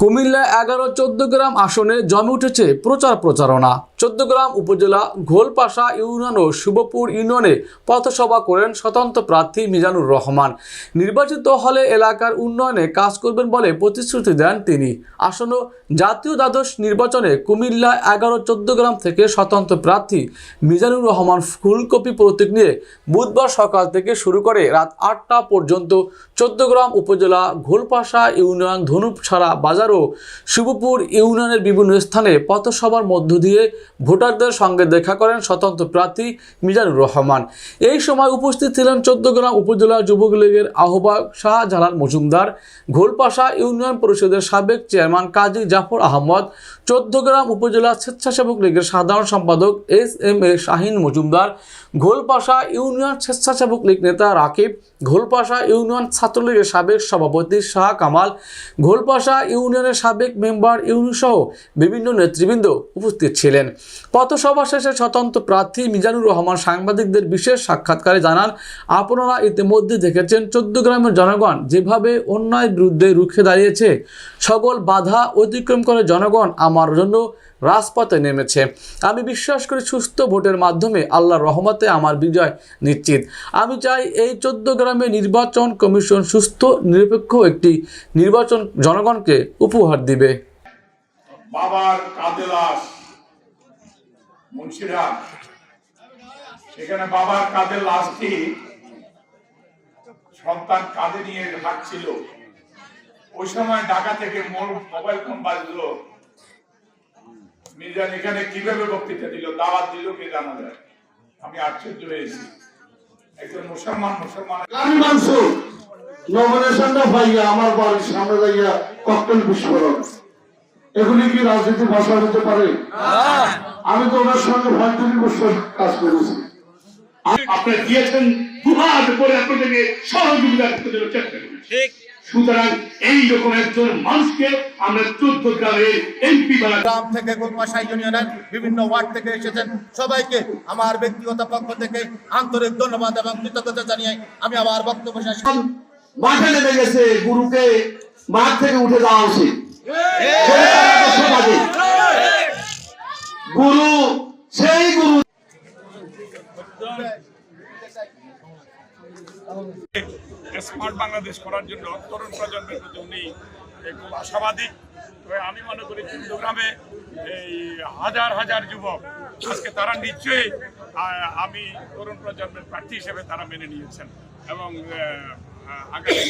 কুমিল্লা এগারো, চোদ্দ গ্রাম আসনে জমে উঠেছে প্রচার প্রচারণা। চোদ্দ গ্রাম উপজেলা ঘোলপাশা ইউনিয়ন ও শুভপুর ইউনিয়নে পথসভা করেন স্বতন্ত্র প্রার্থী মিজানুর রহমান। নির্বাচিত হলে এলাকার উন্নয়নে কাজ করবেন বলে প্রতিশ্রুতি দেন তিনি। আসন্ন জাতীয় দ্বাদশ নির্বাচনে কুমিল্লা এগারো, চোদ্দ গ্রাম থেকে স্বতন্ত্র প্রার্থী মিজানুর রহমান ফুলকপি প্রতীক নিয়ে বুধবার সকাল থেকে শুরু করে রাত আটটা পর্যন্ত চোদ্দগ্রাম উপজেলা ঘোলপাশা ইউনিয়ন ধনুপছাড়া বাজার ও শিবপুর ইউনিয়নের বিভিন্ন স্থানে পথসভার মধ্য দিয়ে ভোটারদের সঙ্গে দেখা করেন স্বতন্ত্র প্রার্থী মিজানুর রহমান। এই সময় উপস্থিত ছিলেন চোদ্দগ্রাম উপজেলা যুবক লীগের আহ্বায়ক শাহজালাল মজুমদার, ঘোলপাশা ইউনিয়ন পরিষদের সাবেক চেয়ারম্যান কাজী জাফর আহমদ চোদ্দগ্রাম উপজেলা স্বেচ্ছাসেবক লীগের সাধারণ সম্পাদক S M A Shahin Majumdar, Gholpasha union স্বেচ্ছাসেবক লীগ নেতা রাকিব, ঘোলপাশা ইউনিয়ন ছাত্রলীগের সাবেক সভাপতি শাহ কামাল, ঘোলপাশা ইউনিয়নের সাবেক মেম্বার ইউনিয়ন সহ বিভিন্ন নেতৃবৃন্দ উপস্থিত ছিলেন। পথসভা শেষে স্বতন্ত্র প্রার্থী মিজানুর রহমান সাংবাদিকদের বিশেষ সাক্ষাৎকারে জানান, আপনারা ইতিমধ্যে দেখেছেন চোদ্দ গ্রামের জনগণ যেভাবে অন্যায় বিরুদ্ধে রুখে দাঁড়িয়েছে। সকল বাধা অতিক্রম করে জনগণ আমার জন্য রাজপথে নেমেছে। আমি বিশ্বাস করি সুস্থ ভোটের মাধ্যমে আল্লাহর রহমতে আমার বিজয় নিশ্চিত। আমি চাই এই চোদ্দ গ্রামে নির্বাচন কমিশন সুস্থ, নিরপেক্ষ একটি নির্বাচন জনগণকে উপহার দিবে। বাবার সেখানে বাবার কাঁধে লাশটি সন্তান কাঁধে নিয়ে হাঁটছিল। ওই সময় ঢাকা থেকে মোর মোবাইল ফোন বাজলো। মির্জান এখানে কীভাবে বক্তৃতা দিল দাওয়াত দিল কে জানা যায়? আমি আশ্চর্য হয়েছি একজন মুসলমান মুসলমান। আমি মানসুর নমিনেশনটা পাইয়া আমার বাড়ির সামনে যাইয়া ককটেল বিস্ফোরণ। এগুলি কি রাজনীতি ভাষা হতে পারে? আমি তো ওনার সঙ্গে পঁয়ত্রিশ বছর কাজ করেছি। দিয়েছেন দুহাত করে আপনাদেরকে সহযোগিতা করতে জন্য চেষ্টা করেছি। সুতরাং এইরকম একজন মানুষকে আমরা চোদ্দ গ্রামের এমপি গ্রাম থেকে গোলমাশা ইউনিয়নের বিভিন্ন ওয়ার্ড থেকে এসেছেন। সবাইকে আমার ব্যক্তিগত পক্ষ থেকে আন্তরিক ধন্যবাদ এবং কৃতজ্ঞতা জানিয়ে আমি আমার বক্তব্য শেষ। মাঠে নেমে গেছে গুরুকে মাঠ থেকে উঠে যাওয়া উচিত। গুরু সেই গুরু স্মার্ট বাংলাদেশ করার জন্য তরুণ প্রজন্মের প্রতি উনি খুব আশাবাদী। তবে আমি মনে করি চন্দ্রগ্রামে এই হাজার হাজার যুবক, আজকে তারা নিশ্চয়ই আমি তরুণ প্রজন্মের প্রার্থী হিসেবে তারা মেনে নিয়েছেন। এবং আগামী